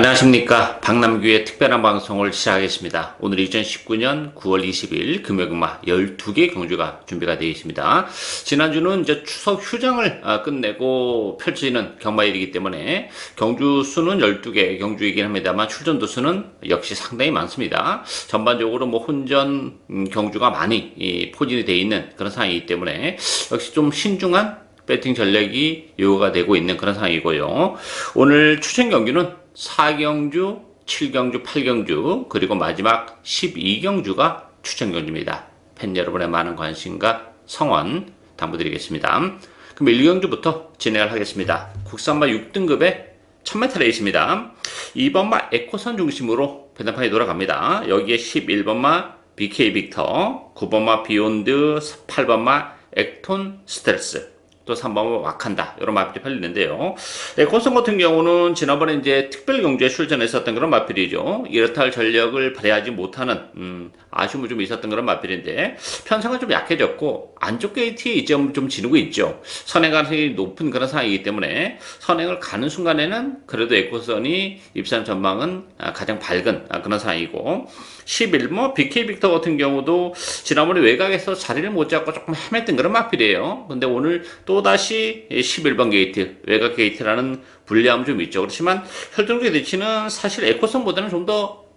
안녕하십니까. 박남규의 특별한 방송을 시작하겠습니다. 오늘 2019년 9월 20일 금요금마 12개 경주가 준비가 되어 있습니다. 지난주는 이제 추석 휴장을 아, 끝내고 펼쳐지는 경마일이기 때문에 경주 수는 12개 경주이긴 합니다만 출전도 수는 역시 상당히 많습니다. 전반적으로 뭐 혼전 음, 경주가 많이 이, 포진이 되어 있는 그런 상황이기 때문에 역시 좀 신중한 배팅 전략이 요구가 되고 있는 그런 상황이고요. 오늘 추천 경기는 4경주, 7경주, 8경주, 그리고 마지막 12경주가 추천 경주입니다. 팬 여러분의 많은 관심과 성원 당부드리겠습니다. 그럼 1경주부터 진행을 하겠습니다. 국산마 6등급의 1000m 레이스입니다. 2번마 에코선 중심으로 배당판이 돌아갑니다. 여기에 11번마 BK 빅터, 9번마 비욘드, 8번마 액톤 스텔스, 또 3번은 와칸다 이런 마필이 팔리는데요. 네, 콘성 같은 경우는 지난번에 이제 특별 경주에 출전했었던 그런 마필이죠. 이렇다 할 전력을 발휘하지 못하는 음, 아쉬움이 좀 있었던 그런 마필인데 편성은 좀 약해졌고 안쪽 게이트에 이점을 좀 지르고 있죠. 선행 가능성이 높은 그런 상황이기 때문에 선행을 가는 순간에는 그래도 에코선이 입산 전망은 아, 가장 밝은 아, 그런 상황이고 11뭐 BK 빅터 같은 경우도 지난번에 외곽에서 자리를 못 잡고 조금 헤맸던 그런 마필이에요. 근데 오늘 또다시 11번 게이트, 외곽 게이트라는 불리함 좀 있죠. 그렇지만 혈등제 대치는 사실 에코선보다는 좀 더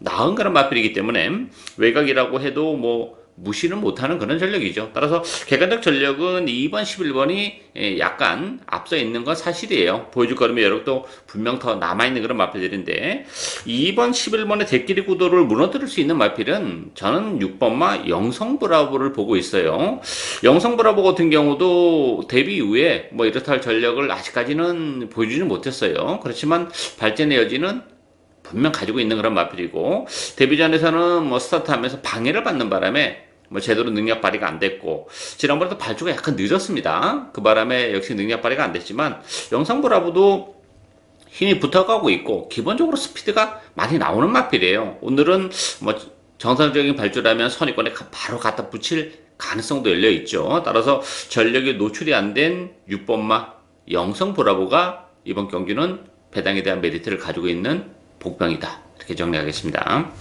나은 그런 마필이기 때문에 외곽이라고 해도 뭐 무시는 못하는 그런 전력이죠. 따라서 객관적 전력은 2번, 11번이 약간 앞서 있는 건 사실이에요. 보여줄 거라면 여러분도 분명 더 남아있는 그런 마필들인데 2번, 11번의 대끼리 구도를 무너뜨릴 수 있는 마필은 저는 6번마 영성브라보를 보고 있어요. 영성브라보 같은 경우도 데뷔 이후에 뭐 이렇다 할 전력을 아직까지는 보여주지 못했어요. 그렇지만 발전의 여지는 분명 가지고 있는 그런 마필이고 데뷔전에서는 뭐 스타트하면서 방해를 받는 바람에 뭐 제대로 능력 발휘가 안 됐고 지난번에도 발주가 약간 늦었습니다. 그 바람에 역시 능력 발휘가 안 됐지만 영상 브라보도 힘이 붙어가고 있고 기본적으로 스피드가 많이 나오는 마필이에요. 오늘은 뭐 정상적인 발주라면 선입권에 바로 갖다 붙일 가능성도 열려 있죠. 따라서 전력이 노출이 안 된 6번마 영성 브라보가 이번 경기는 배당에 대한 메리트를 가지고 있는 복병이다. 이렇게 정리하겠습니다.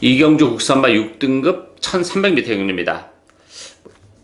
이경주 국산마 6등급 1300m 경입니다.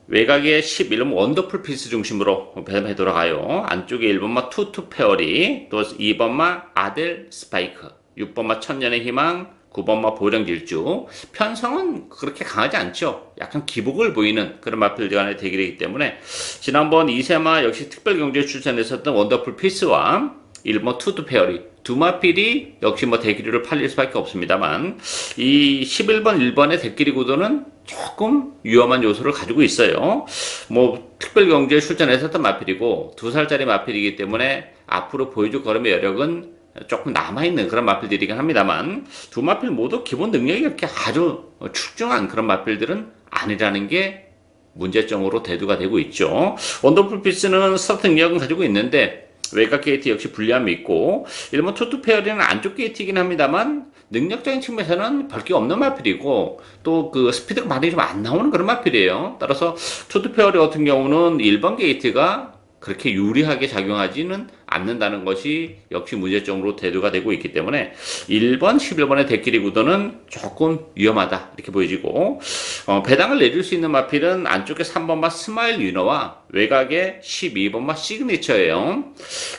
외곽에 11번 원더풀 피스 중심으로 배담해 돌아가요. 안쪽에 1번마 투투 페어리, 또 2번마 아델 스파이크, 6번마 천년의 희망, 9번마 보령질주. 편성은 그렇게 강하지 않죠. 약간 기복을 보이는 그런 마필들 간의 대결이기 때문에 지난번 이세마 역시 특별경주에 출전했었던 원더풀 피스와 1번 투투 페어리 두 마필이 역시 뭐 대기류를 팔릴 수밖에 없습니다만 이 11번 1번의 대끼리 구도는 조금 위험한 요소를 가지고 있어요. 뭐 특별 경제에 출전했었던 마필이고 두 살짜리 마필이기 때문에 앞으로 보여줄 걸음의 여력은 조금 남아있는 그런 마필들이긴 합니다만 두 마필 모두 기본 능력이 이렇게 아주 출중한 그런 마필들은 아니라는 게 문제점으로 대두가 되고 있죠. 원더풀 피스는 스타트 능력은 가지고 있는데 외곽 게이트 역시 불리함이 있고 일본 투투 페어리는 안쪽 게이트이긴 합니다만 능력적인 측면에서는 별게 없는 마필이고 또 그 스피드가 많이 좀 안 나오는 그런 마필이에요. 따라서 투투 페어리 같은 경우는 1번 게이트가 그렇게 유리하게 작용하지는 않는다는 것이 역시 문제점으로 대두가 되고 있기 때문에 1번, 11번의 대끼리 구도는 조금 위험하다 이렇게 보여지고 어, 배당을 내릴 수 있는 마필은 안쪽에 3번마 스마일 위너와 외곽에 12번마 시그니처예요.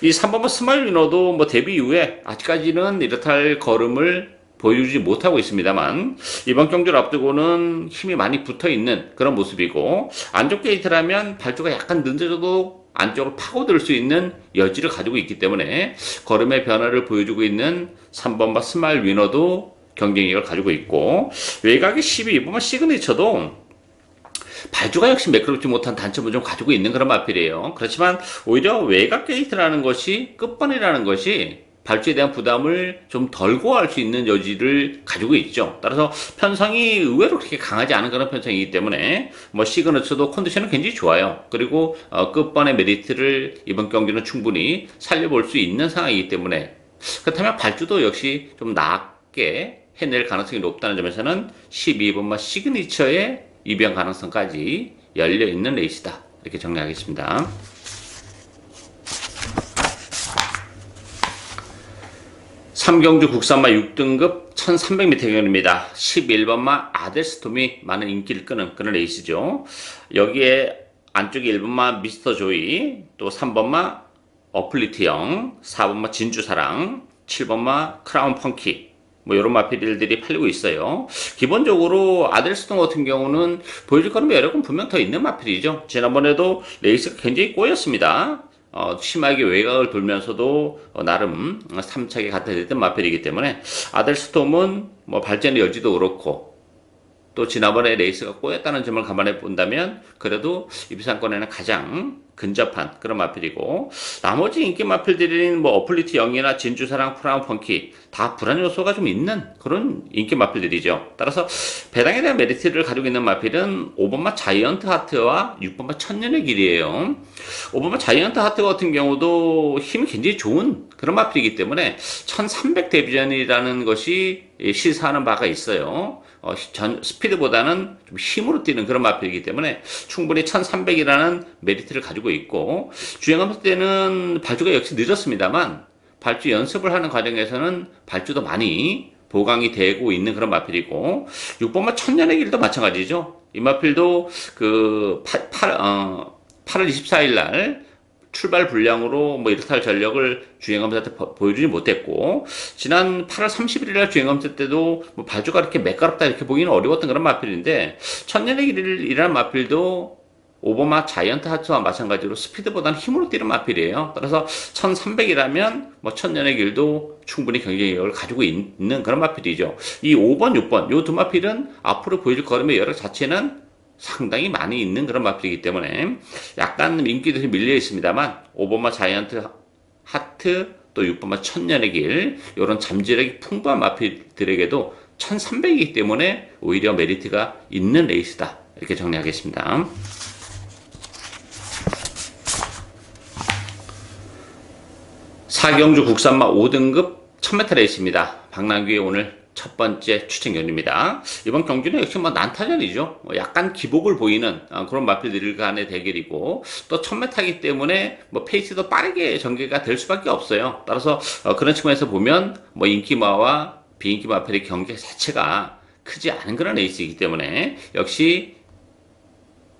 이 3번마 스마일 위너도 뭐 데뷔 이후에 아직까지는 이렇다 할 걸음을 보여주지 못하고 있습니다만 이번 경기를 앞두고는 힘이 많이 붙어 있는 그런 모습이고 안쪽 게이트라면 발주가 약간 늦어져도 안쪽을 파고들 수 있는 여지를 가지고 있기 때문에 걸음의 변화를 보여주고 있는 3번바 스마일 위너도 경쟁력을 가지고 있고 외곽의 12번바 시그니처도 발주가 역시 매끄럽지 못한 단점을 좀 가지고 있는 그런 마필이에요. 그렇지만 오히려 외곽 게이트라는 것이 끝번이라는 것이 발주에 대한 부담을 좀 덜고 할 수 있는 여지를 가지고 있죠. 따라서 편성이 의외로 그렇게 강하지 않은 그런 편성이기 때문에 뭐 시그너츠도 컨디션은 굉장히 좋아요. 그리고 어, 끝번의 메리트를 이번 경기는 충분히 살려볼 수 있는 상황이기 때문에 그렇다면 발주도 역시 좀 낮게 해낼 가능성이 높다는 점에서는 12번마 시그니처의 입양 가능성까지 열려 있는 레이스다. 이렇게 정리하겠습니다. 삼경주 국산마 6등급 1300m 경입니다. 11번마 아델스톰이 많은 인기를 끄는 그런 레이스죠. 여기에 안쪽에 1번마 미스터 조이, 또 3번마 어플리트형, 4번마 진주사랑, 7번마 크라운 펑키, 뭐 이런 마필들이 팔리고 있어요. 기본적으로 아델스톤 같은 경우는 보여줄 거는 여러 건 분명 더 있는 마필이죠. 지난번에도 레이스가 굉장히 꼬였습니다. 어, 심하게 외곽을 돌면서도 어, 나름 3차게 갖다 댔던 마필이기 때문에 아델스톰은 뭐 발전의 여지도 그렇고 또 지난번에 레이스가 꼬였다는 점을 감안해 본다면 그래도 입상권에는 가장 근접한 그런 마필이고 나머지 인기 마필들인 뭐 어플리트 영이나 진주사랑 프라운 펑키 다 불안 요소가 좀 있는 그런 인기 마필들이죠. 따라서 배당에 대한 메리트를 가지고 있는 마필은 5번마 자이언트 하트와 6번마 천년의 길이에요. 5번마 자이언트 하트 같은 경우도 힘이 굉장히 좋은 그런 마필이기 때문에 1300 데비전이라는 것이 시사하는 바가 있어요. 어, 전, 스피드보다는 좀 힘으로 뛰는 그런 마필이기 때문에 충분히 1300이라는 메리트를 가지고 있고 주행하면서 때는 발주가 역시 늦었습니다만 발주 연습을 하는 과정에서는 발주도 많이 보강이 되고 있는 그런 마필이고 6번마 천년의 길도 마찬가지죠. 이 마필도 그 8, 8, 어, 8월 24일 날 출발 불량으로 뭐 이렇다 할 전력을 주행검사 때 보- 보여주지 못했고 지난 8월 31일 날 주행검사 때도 뭐 발주가 이렇게 매끄럽다 이렇게 보기는 어려웠던 그런 마필인데 천년의 길이라는 마필도 오버마 자이언트 하트와 마찬가지로 스피드보다는 힘으로 뛰는 마필이에요. 따라서 1300이라면 뭐 천년의 길도 충분히 경쟁력을 가지고 있- 있는 그런 마필이죠. 이 5번, 6번 요두 마필은 앞으로 보여줄 걸음의 여력 자체는 상당히 많이 있는 그런 마필이기 때문에 약간 인기들이 밀려 있습니다만 5번마 자이언트 하트 또 6번마 천년의 길 이런 잠재력이 풍부한 마필들에게도 1300이기 때문에 오히려 메리트가 있는 레이스다 이렇게 정리하겠습니다. 사경주 국산마 5등급 1000m 레이스입니다. 박남규의 오늘 첫 번째 추천견입니다. 이번 경기는 역시 뭐 난타전이죠. 뭐 약간 기복을 보이는 어, 그런 마필들 간의 대결이고 또 1000m이기 때문에 뭐 페이스도 빠르게 전개가 될 수밖에 없어요. 따라서 어, 그런 측면에서 보면 뭐 인기마와 비인기 마필의 경기 자체가 크지 않은 그런 레이스이기 때문에 역시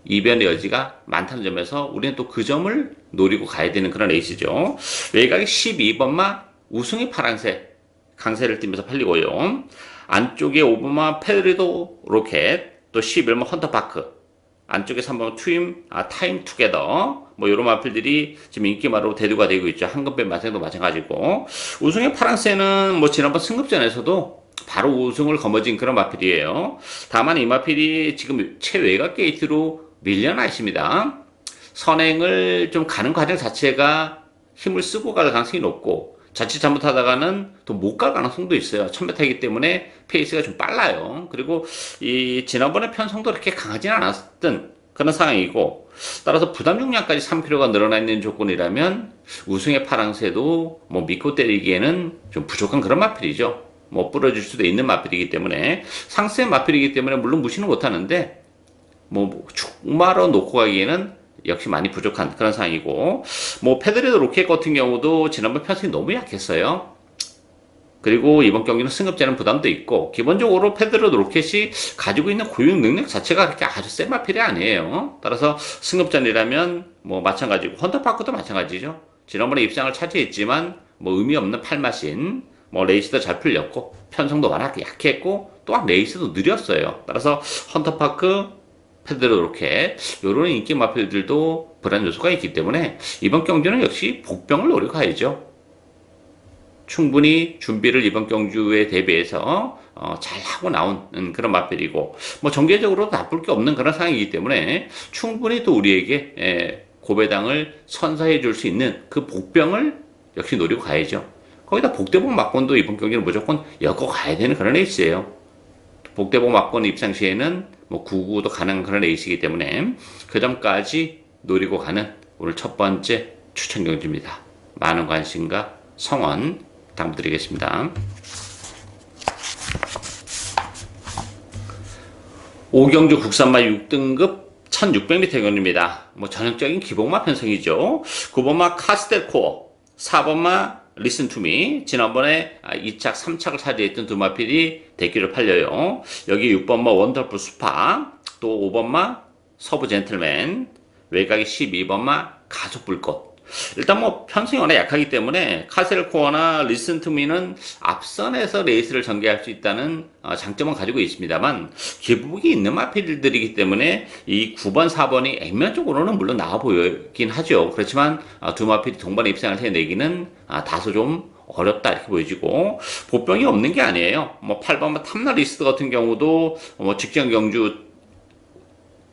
이변의 여지가 많다는 점에서 우리는 또 그 점을 노리고 가야 되는 그런 레이스죠. 외곽이 12번마 우승이 파란색 강세를 띠면서 팔리고요. 안쪽에 5번마 페드리도 로켓 또 11번 헌터파크 안쪽에 3번 투임 아, 타임 투게더 뭐 이런 마필들이 지금 인기마로 대두가 되고 있죠. 황금배 마생도 마찬가지고 우승의 파랑새는 뭐 지난번 승급전에서도 바로 우승을 거머쥔 그런 마필이에요. 다만 이 마필이 지금 최외곽 게이트로 밀려나 있습니다. 선행을 좀 가는 과정 자체가 힘을 쓰고 갈 가능성이 높고 자칫 잘못하다가는 또 못 갈 가능성도 있어요. 1000m이기 때문에 페이스가 좀 빨라요. 그리고 이 지난번에 편성도 그렇게 강하진 않았던 그런 상황이고 따라서 부담 용량까지 3kg가 늘어나 있는 조건이라면 우승의 파랑새도 뭐 믿고 때리기에는 좀 부족한 그런 마필이죠. 뭐 부러질 수도 있는 마필이기 때문에 상세 마필이기 때문에 물론 무시는 못하는데 뭐 축마로 놓고 가기에는 역시 많이 부족한 그런 상황이고 뭐 페드레드 로켓 같은 경우도 지난번 편성이 너무 약했어요. 그리고 이번 경기는 승급제는 부담도 있고 기본적으로 페드레드 로켓이 가지고 있는 고유 능력 자체가 그렇게 아주 센 마필이 아니에요. 따라서 승급전이라면 뭐 마찬가지고 헌터파크도 마찬가지죠. 지난번에 입상을 차지했지만 뭐 의미 없는 팔마신 뭐 레이스도 잘 풀렸고 편성도 워낙 약했고 또한 레이스도 느렸어요. 따라서 헌터파크 페드로 로켓 이런 인기 마필들도 불안 요소가 있기 때문에 이번 경주는 역시 복병을 노리고 가야죠. 충분히 준비를 이번 경주에 대비해서 어, 잘 하고 나온 음, 그런 마필이고 뭐 전개적으로 나쁠 게 없는 그런 상황이기 때문에 충분히 또 우리에게 에, 고배당을 선사해 줄 수 있는 그 복병을 역시 노리고 가야죠. 거기다 복대복 막건도 이번 경기는 무조건 엮어 가야 되는 그런 레이스예요. 복대복 막건 입상 시에는 뭐 99도 가능한 그런 레이스이기 때문에 그 점까지 노리고 가는 오늘 첫 번째 추천 경주입니다. 많은 관심과 성원 부탁드리겠습니다. 오경주 국산마 6등급 1600m 경입니다. 뭐 전형적인 기복마 편성이죠. 9번마 카스텔코어, 4번마 리슨 투미 지난번에 2착, 3착을 차지했던 두 마필이 대기를 팔려요. 여기 6번마 원더풀 스파, 또 5번마 서브 젠틀맨, 외곽이 12번마 가속 불꽃. 일단 뭐 편성이 워낙 약하기 때문에 카셀 코어나 리슨 투미는 앞선에서 레이스를 전개할 수 있다는 어, 장점은 가지고 있습니다만 기복이 있는 마필들이기 때문에 이 9번, 4번이 액면적으로는 물론 나와 보이긴 하죠. 그렇지만 어, 두 마필이 동반에 입상을 해내기는 아, 다소 좀 어렵다 이렇게 보여지고 보병이 없는 게 아니에요. 뭐 8번 탐나 리스트 같은 경우도 뭐 직전 경주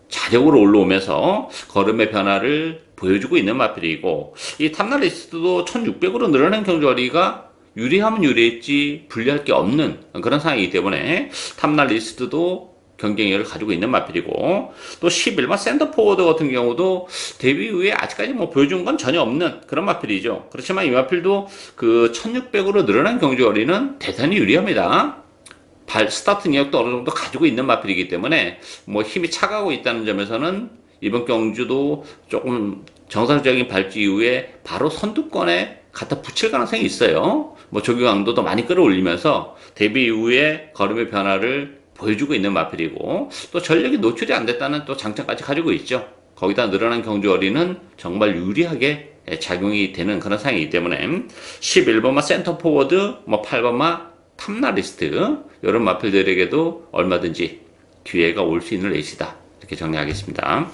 자력으로 올라오면서 걸음의 변화를 보여주고 있는 마필이고 이 탐나리스트도 1600으로 늘어난 경주거리가 유리하면 유리했지 불리할 게 없는 그런 상황이기 때문에 탐나리스트도 경쟁력을 가지고 있는 마필이고 또 11번 센터포워드 같은 경우도 데뷔 후에 아직까지 뭐 보여준 건 전혀 없는 그런 마필이죠. 그렇지만 이 마필도 그 1600으로 늘어난 경주거리는 대단히 유리합니다. 발 스타트 능력도 어느 정도 가지고 있는 마필이기 때문에 뭐 힘이 차가고 있다는 점에서는 이번 경주도 조금 정상적인 발주 이후에 바로 선두권에 갖다 붙일 가능성이 있어요. 뭐 조기 강도도 많이 끌어올리면서 데뷔 이후에 걸음의 변화를 보여주고 있는 마필이고 또 전력이 노출이 안 됐다는 또 장점까지 가지고 있죠. 거기다 늘어난 경주어리는 정말 유리하게 작용이 되는 그런 상황이기 때문에 11번마 센터 포워드, 뭐 8번마 탐나리스트 이런 마필들에게도 얼마든지 기회가 올 수 있는 레이스다 이렇게 정리하겠습니다.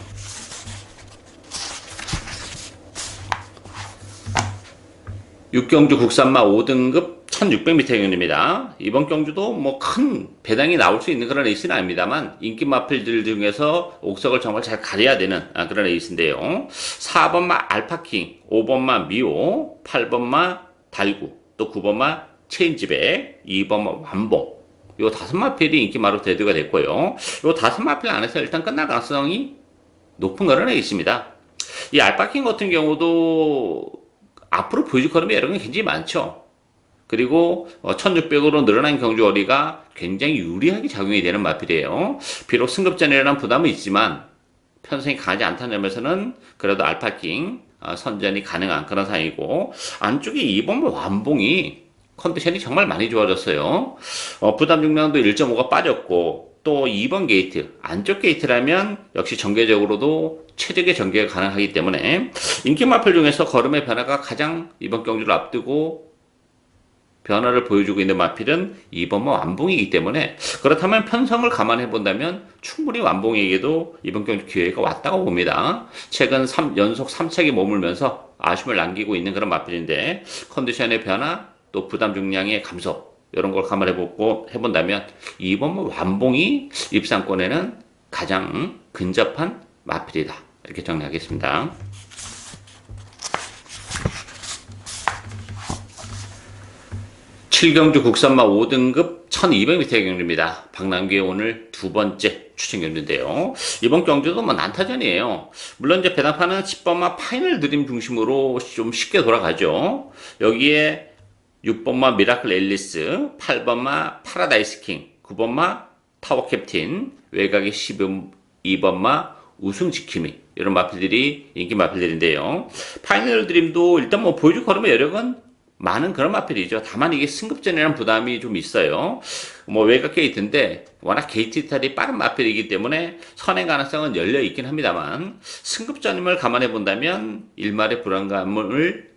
육경주 국산마 5등급 1600m 경주입니다. 이번 경주도 뭐 큰 배당이 나올 수 있는 그런 레이스는 아닙니다만 인기 마필들 중에서 옥석을 정말 잘 가려야 되는 아, 그런 레이스인데요. 4번마 알파킹, 5번마 미오, 8번마 달구, 또 9번마 체인지백, 2번마 완봉. 요 다섯 마필이 인기 마로 대두가 됐고요. 요 다섯 마필 안에서 일단 끝날 가능성이 높은 거는 있습니다. 이 알파킹 같은 경우도 앞으로 보여줄 걸음이 여러 개 굉장히 많죠. 그리고 1600으로 늘어난 경주거리가 굉장히 유리하게 작용이 되는 마필이에요. 비록 승급전이라는 부담은 있지만 편성이 강하지 않다는 점에서는 그래도 알파킹 어, 선전이 가능한 그런 상황이고 안쪽에 2번 완봉이 컨디션이 정말 많이 좋아졌어요. 어, 부담 중량도 1.5가 빠졌고 또 2번 게이트 안쪽 게이트라면 역시 전개적으로도 최적의 전개가 가능하기 때문에 인기 마필 중에서 걸음의 변화가 가장 이번 경주를 앞두고 변화를 보여주고 있는 마필은 2번만 완봉이기 때문에 그렇다면 편성을 감안해 본다면 충분히 완봉에게도 이번 경주 기회가 왔다고 봅니다. 최근 3, 연속 3착이 머물면서 아쉬움을 남기고 있는 그런 마필인데 컨디션의 변화 또 부담 중량의 감소 이런 걸 감안해 보고 해본다면 2번만 완봉이 입상권에는 가장 근접한 마필이다 이렇게 정리하겠습니다. 7경주 국산마 5등급 1200m 경주입니다. 박남규의 오늘 두 번째 추천 경주인데요. 이번 경주도 뭐 난타전이에요. 물론 이제 배당파는 10번마 파이널 드림 중심으로 좀 쉽게 돌아가죠. 여기에 6번마 미라클 앨리스, 8번마 파라다이스 킹, 9번마 타워 캡틴, 외곽의 12번마 우승 지킴이 이런 마필들이 인기 마필들인데요. 파이널 드림도 일단 뭐 보여줄 걸음의 여력은 많은 그런 마필이죠. 다만 이게 승급전이라는 부담이 좀 있어요. 뭐 외곽 게이트인데 워낙 게이트 이탈이 빠른 마필이기 때문에 선행 가능성은 열려 있긴 합니다만 승급전임을 감안해 본다면 일말의 불안감을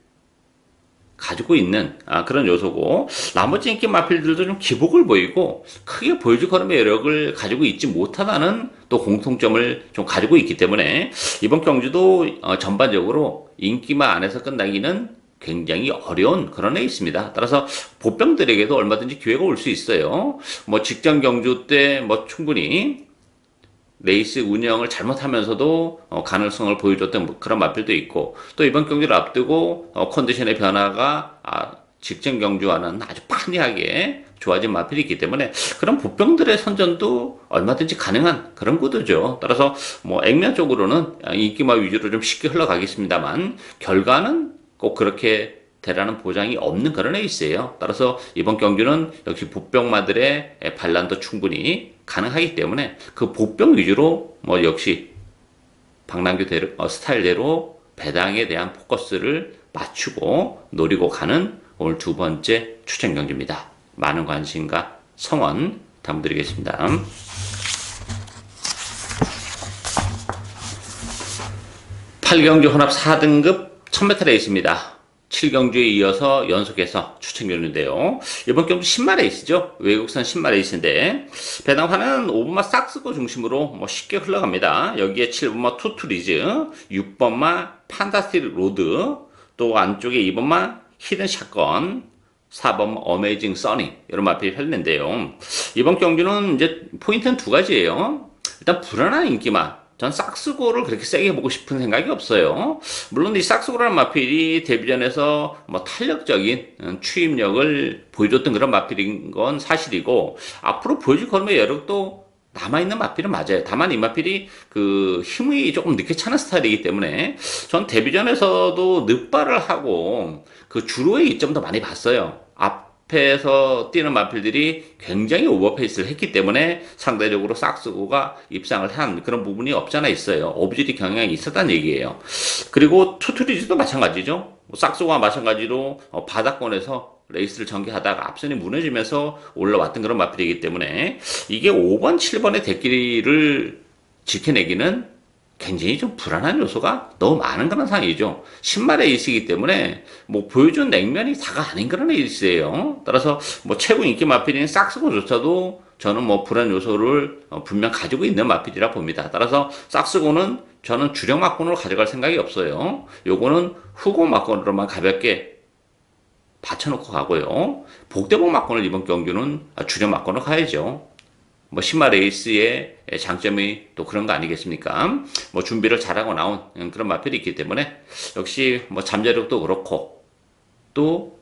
가지고 있는 아, 그런 요소고 나머지 인기 마필들도 좀 기복을 보이고 크게 보여줄 걸음의 여력을 가지고 있지 못하다는 또 공통점을 좀 가지고 있기 때문에 이번 경주도 어, 전반적으로 인기만 안에서 끝나기는 굉장히 어려운 그런 애 있습니다. 따라서 보병들에게도 얼마든지 기회가 올 수 있어요. 뭐 직전 경주 때 뭐 충분히 레이스 운영을 잘못하면서도 어, 가능성을 보여줬던 그런 마필도 있고 또 이번 경기를 앞두고 어, 컨디션의 변화가 아, 직전 경주와는 아주 판이하게 좋아진 마필이 있기 때문에 그런 보병들의 선전도 얼마든지 가능한 그런 구도죠. 따라서 뭐 액면적으로는 인기마 위주로 좀 쉽게 흘러가겠습니다만 결과는 꼭 그렇게 되라는 보장이 없는 그런 에이스예요. 따라서 이번 경주는 역시 보병마들의 반란도 충분히 가능하기 때문에 그 보병 위주로 뭐 역시 박남규 대로, 어, 스타일대로 배당에 대한 포커스를 맞추고 노리고 가는 오늘 두 번째 추천 경주입니다. 많은 관심과 성원 담드리겠습니다. 8경주 혼합 4등급 1000m 레이스입니다. 7경주에 이어서 연속해서 추천 경주인데요. 이번 경주 10마 레이스죠. 외국산 10마 레이스인데 배당화는 5번마 싹스고 중심으로 뭐 쉽게 흘러갑니다. 여기에 7번마 투투리즈, 6번마 판타스틱 로드, 또 안쪽에 2번마 히든 샷건, 4번 어메이징 써니 이런 마필이 펼는데요. 이번 경주는 이제 포인트는 두 가지예요. 일단 불안한 인기만. 전 싹스고를 그렇게 세게 해보고 싶은 생각이 없어요. 물론 이 싹스고라는 마필이 데뷔전에서 뭐 탄력적인 음, 추임력을 보여줬던 그런 마필인 건 사실이고 앞으로 보여줄 걸음의 여력도 남아있는 마필은 맞아요. 다만 이 마필이 그 힘이 조금 늦게 차는 스타일이기 때문에 전 데뷔전에서도 늑발을 하고 그 주로의 이점도 많이 봤어요. 앞 에서 뛰는 마필들이 굉장히 오버페이스를 했기 때문에 상대적으로 싹스고가 입상을 한 그런 부분이 없잖아 있어요. 오브지디 경향이 있었다는 얘기예요. 그리고 투트리즈도 마찬가지죠. 뭐 싹스고와 마찬가지로 어, 바닥권에서 레이스를 전개하다가 앞선이 무너지면서 올라왔던 그런 마필이기 때문에 이게 5번, 7번의 대끼리를 지켜내기는 굉장히 좀 불안한 요소가 너무 많은 그런 상황이죠. 신말의 에이스이기 때문에 뭐 보여준 냉면이 다가 아닌 그런 에이스예요. 따라서 뭐 최고 인기 마필인 싹스고조차도 저는 뭐 불안 요소를 어, 분명 가지고 있는 마필이라 봅니다. 따라서 싹스고는 저는 주력 막권으로 가져갈 생각이 없어요. 요거는 후고 막권으로만 가볍게 받쳐놓고 가고요. 복대복 막권을 이번 경주는 주력 막권으로 가야죠. 뭐 신마 레이스의 장점이 또 그런 거 아니겠습니까? 뭐 준비를 잘하고 나온 그런 마필이 있기 때문에 역시 뭐 잠재력도 그렇고 또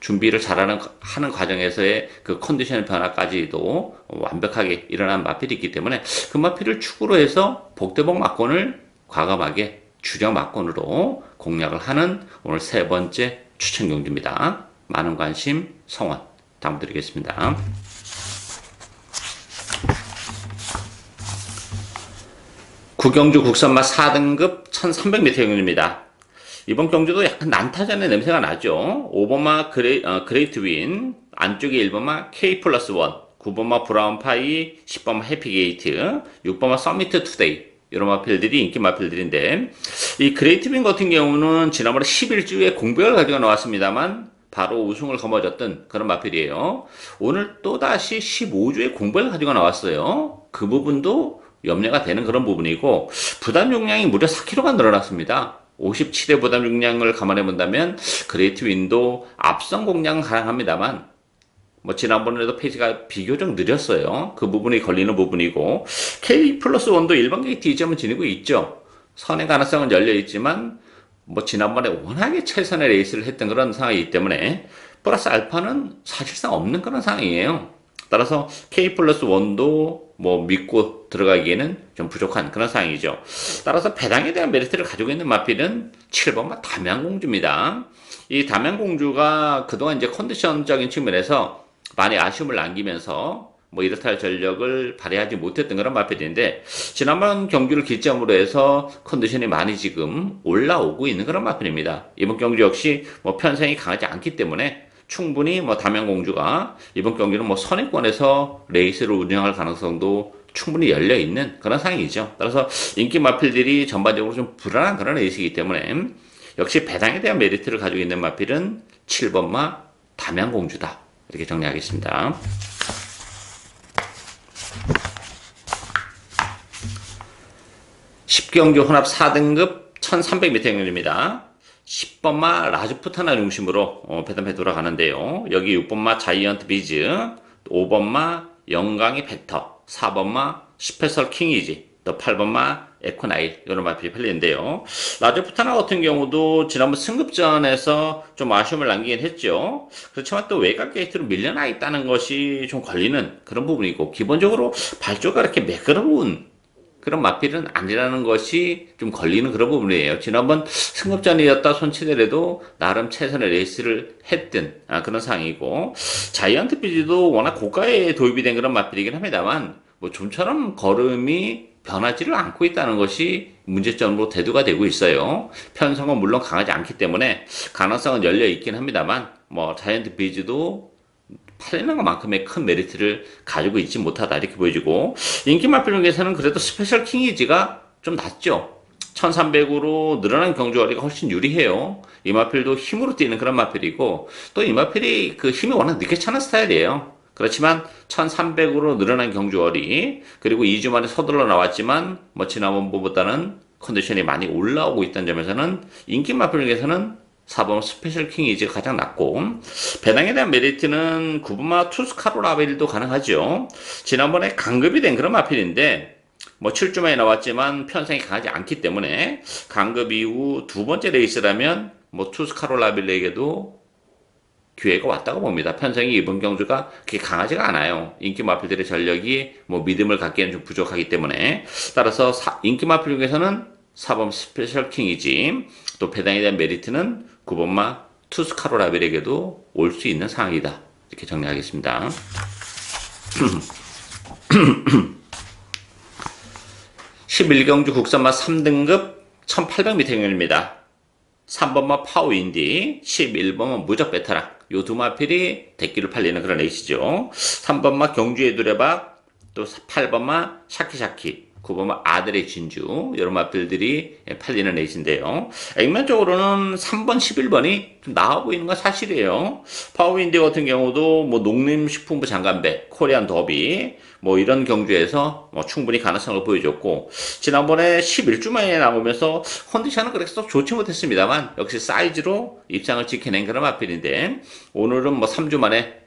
준비를 잘하는 하는 과정에서의 그 컨디션 변화까지도 완벽하게 일어난 마필이 있기 때문에 그 마필을 축으로 해서 복대복 막권을 과감하게 주력 막권으로 공략을 하는 오늘 세 번째 추천 경주입니다. 많은 관심 성원 담드리겠습니다. 구경주 국산마 4등급 1300m 경주입니다. 이번 경주도 약간 난타전의 냄새가 나죠. 5번마 그레이, 어, 그레이트 윈, 안쪽에 1번마 K 플러스 1, 9번마 브라운 파이, 10번마 해피게이트, 6번마 서미트 투데이, 이런 마필들이 인기 마필들인데, 이 그레이트 윈 같은 경우는 지난번에 11주에 공백을 가지고 나왔습니다만, 바로 우승을 거머쥐었던 그런 마필이에요. 오늘 또다시 15주에 공백을 가지고 나왔어요. 그 부분도 염려가 되는 그런 부분이고 부담 용량이 무려 4kg가 늘어났습니다. 57의 부담 용량을 감안해 본다면 그레이트 윈도 앞선 공략은 가능합니다만 뭐 지난번에도 페이지가 비교적 느렸어요. 그 부분이 걸리는 부분이고 K 플러스 1도 일반 게이트 이점을 지니고 있죠. 선의 가능성은 열려 있지만 뭐 지난번에 워낙에 최선의 레이스를 했던 그런 상황이기 때문에 플러스 알파는 사실상 없는 그런 상황이에요. 따라서 K 플러스 1도 뭐 믿고 들어가기에는 좀 부족한 그런 상황이죠. 따라서 배당에 대한 메리트를 가지고 있는 마필은 7번마 담양공주입니다. 이 담양공주가 그동안 이제 컨디션적인 측면에서 많이 아쉬움을 남기면서 뭐 이렇다 할 전력을 발휘하지 못했던 그런 마필인데 지난번 경기를 기점으로 해서 컨디션이 많이 지금 올라오고 있는 그런 마필입니다. 이번 경기 역시 뭐 편성이 강하지 않기 때문에 충분히 뭐 담양공주가 이번 경기는 뭐 선행권에서 레이스를 운영할 가능성도 충분히 열려 있는 그런 상황이죠. 따라서 인기 마필들이 전반적으로 좀 불안한 그런 레이스이기 때문에 역시 배당에 대한 메리트를 가지고 있는 마필은 7번마 담양공주다. 이렇게 정리하겠습니다. 십경주 혼합 4등급 1300m 경주입니다. 10번마 라즈푸타나 중심으로 어, 배담해 돌아가는데요. 여기 6번마 자이언트 비즈, 5번마 영광이 벡터, 4번마 스페셜 킹이지, 또 8번마 에코나일 이런 마필이 팔리는데요. 라즈푸타나 같은 경우도 지난번 승급전에서 좀 아쉬움을 남기긴 했죠. 그렇지만 또 외곽 게이트로 밀려나 있다는 것이 좀 걸리는 그런 부분이고 기본적으로 발조가 이렇게 매끄러운 그런 마필은 아니라는 것이 좀 걸리는 그런 부분이에요. 지난번 승급전이었다 손치더라도 나름 최선의 레이스를 했던 아, 그런 상황이고 자이언트 비즈도 워낙 고가에 도입이 된 그런 마필이긴 합니다만 뭐 좀처럼 걸음이 변하지를 않고 있다는 것이 문제점으로 대두가 되고 있어요. 편성은 물론 강하지 않기 때문에 가능성은 열려 있긴 합니다만 뭐 자이언트 비즈도 팔리는 것만큼의 큰 메리트를 가지고 있지 못하다 이렇게 보여지고 인기 마필 중에서는 그래도 스페셜 킹이지가 좀 낫죠. 1300으로 늘어난 경주거리가 훨씬 유리해요. 이 마필도 힘으로 뛰는 그런 마필이고 또 이 마필이 그 힘이 워낙 늦게 차는 스타일이에요. 그렇지만 1300으로 늘어난 경주거리 그리고 2주 만에 서둘러 나왔지만 뭐 지난번보다는 컨디션이 많이 올라오고 있다는 점에서는 인기 마필 중에서는 4번 스페셜 킹이지가 가장 낫고 배당에 대한 메리트는 구브마 투스카로 라벨도 가능하죠. 지난번에 강급이 된 그런 마필인데 뭐 7주 만에 나왔지만 편성이 강하지 않기 때문에 강급 이후 두 번째 레이스라면 뭐 투스카로 라벨에게도 기회가 왔다고 봅니다. 편성이 이번 경주가 그렇게 강하지가 않아요. 인기 마필들의 전력이 뭐 믿음을 갖기에는 좀 부족하기 때문에 따라서 사- 인기 마필 중에서는 4번 스페셜 킹이지 또 배당에 대한 메리트는 9번마 투스카로 라벨에게도 올 수 있는 상황이다. 이렇게 정리하겠습니다. 11경주 국산마 3등급 1800m 경입니다. 3번마 파워인디, 11번마 무적 베테랑. 요두 마필이 대기를 팔리는 그런 레이스죠. 3번마 경주의 두레박, 또 8번마 샤키샤키, 9번마 아들의 진주, 이런 마필들이 팔리는 레이스인데요. 액면적으로는 3번, 11번이 좀 나아 보이는 건 사실이에요. 파워인디 같은 경우도 뭐 농림식품부 장관배, 코리안 더비, 뭐 이런 경주에서 뭐 충분히 가능성을 보여줬고 지난번에 11주 만에 나오면서 컨디션은 썩 좋지 못했습니다만 역시 사이즈로 입상을 지켜낸 그런 마필인데 오늘은 뭐 3주 만에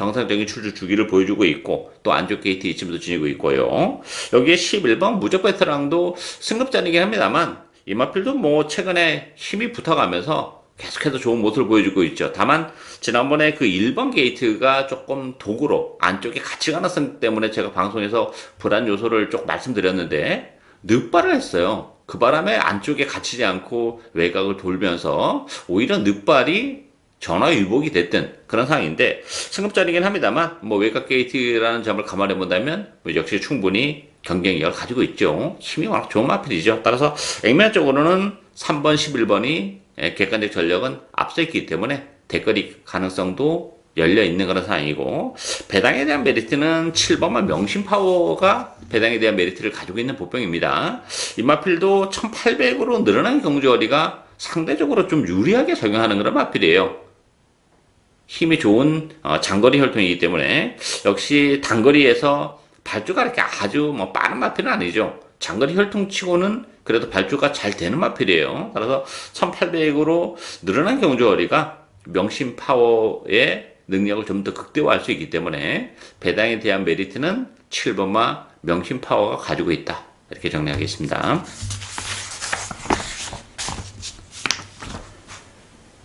정상적인 출주 주기를 보여주고 있고 또 안쪽 게이트 이침도 지니고 있고요. 여기에 11번 무적 베테랑도 승급자이긴 합니다만 이 마필도 뭐 최근에 힘이 붙어가면서 계속해서 좋은 모습을 보여주고 있죠. 다만 지난번에 그 1번 게이트가 조금 도구로 안쪽에 같이 가능성 때문에 제가 방송에서 불안 요소를 좀 말씀드렸는데 늑발을 했어요. 그 바람에 안쪽에 갇히지 않고 외곽을 돌면서 오히려 늑발이 전화위복이 됐던 그런 상황인데 승급자이긴 합니다만 뭐 외곽 게이트라는 점을 감안해 본다면 뭐 역시 충분히 경쟁력을 가지고 있죠. 힘이 워낙 좋은 마필이죠. 따라서 액면적으로는 3번, 11번이 예, 객관적 전력은 앞서 있기 때문에 대거리 가능성도 열려 있는 그런 상황이고 배당에 대한 메리트는 7번만 명심 파워가 배당에 대한 메리트를 가지고 있는 보병입니다. 이마필도 1800으로 늘어난 경주거리가 상대적으로 좀 유리하게 적용하는 그런 마필이에요. 힘이 좋은 어, 장거리 혈통이기 때문에 역시 단거리에서 발주가 이렇게 아주 뭐 빠른 마필은 아니죠. 장거리 혈통치고는 그래도 발주가 잘 되는 마필이에요. 따라서 1800으로 늘어난 경주거리가 명심 파워의 능력을 좀 더 극대화할 수 있기 때문에 배당에 대한 메리트는 7번마 명심 파워가 가지고 있다. 이렇게 정리하겠습니다.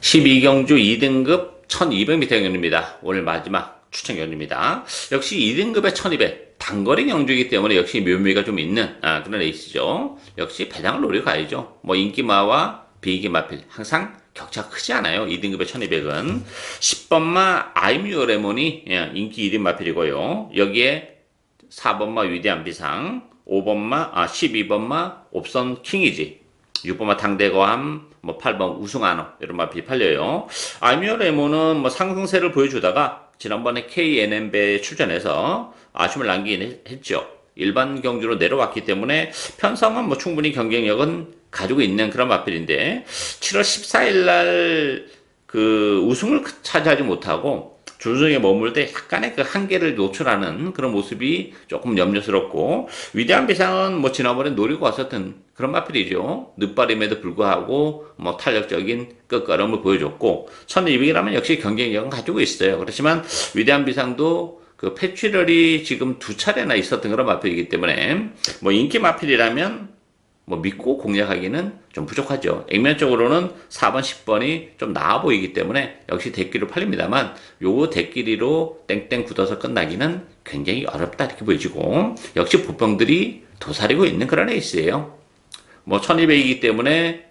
12경주 2등급 1200m 경입니다. 오늘 마지막 추천 경입니다. 역시 2등급의 1200 단거리 경주이기 때문에 역시 묘미가 좀 있는 아, 그런 레이스죠. 역시 배당을 노려가야죠. 뭐 인기마와 비기마필 항상 격차가 크지 않아요. 2등급의 1200은 10번마 아이뮤어 레몬이 예, 인기 1인 마필이고요. 여기에 4번마 위대한 비상, 5번마, 아, 12번마 옵선 킹이지. 6번마 당대거함, 뭐 8번 우승한호 이런 마필이 팔려요. 아이뮤어 레몬은 뭐 상승세를 보여주다가 지난번에 KNM배에 출전해서 아쉬움을 남기긴 했죠. 일반 경주로 내려왔기 때문에 편성은 뭐 충분히 경쟁력은 가지고 있는 그런 마필인데 7월 14일 날 그 우승을 차지하지 못하고 조정에 머물 때 약간의 그 한계를 노출하는 그런 모습이 조금 염려스럽고 위대한 비상은 뭐 지난번에 노리고 왔었던 그런 마필이죠. 늦바림에도 불구하고 뭐 탄력적인 끝걸음을 보여줬고 1200이라면 역시 경쟁력은 가지고 있어요. 그렇지만 위대한 비상도 그 패취럴이 지금 두 차례나 있었던 그런 마필이기 때문에 뭐 인기 마필이라면 뭐 믿고 공략하기는 좀 부족하죠. 액면적으로는 4번, 10번이 좀 나아 보이기 때문에 역시 대끼로 팔립니다만 요 대끼리로 땡땡 굳어서 끝나기는 굉장히 어렵다 이렇게 보여지고 역시 보병들이 도사리고 있는 그런 레이스예요. 뭐 1200이기 때문에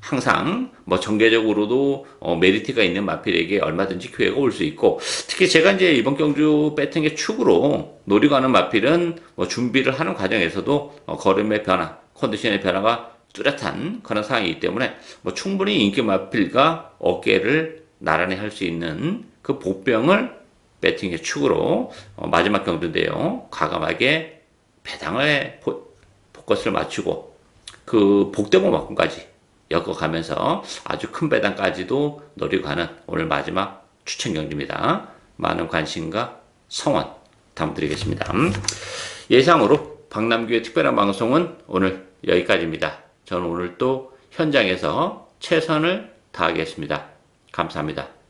항상 뭐 정계적으로도 어, 메리트가 있는 마필에게 얼마든지 기회가 올 수 있고 특히 제가 이제 이번 경주 배팅의 축으로 노리고 하는 마필은 뭐 준비를 하는 과정에서도 어, 걸음의 변화, 컨디션의 변화가 뚜렷한 그런 상황이기 때문에 뭐 충분히 인기 마필과 어깨를 나란히 할 수 있는 그 복병을 배팅의 축으로 어, 마지막 경주인데요. 과감하게 배당을 포, 포커스를 맞추고 그 복대공만큼까지 엮어가면서 아주 큰 배당까지도 노리고 가는 오늘 마지막 추천 경주입니다. 많은 관심과 성원 담드리겠습니다. 예상으로 박남규의 특별한 방송은 오늘 여기까지입니다. 저는 오늘 또 현장에서 최선을 다하겠습니다. 감사합니다.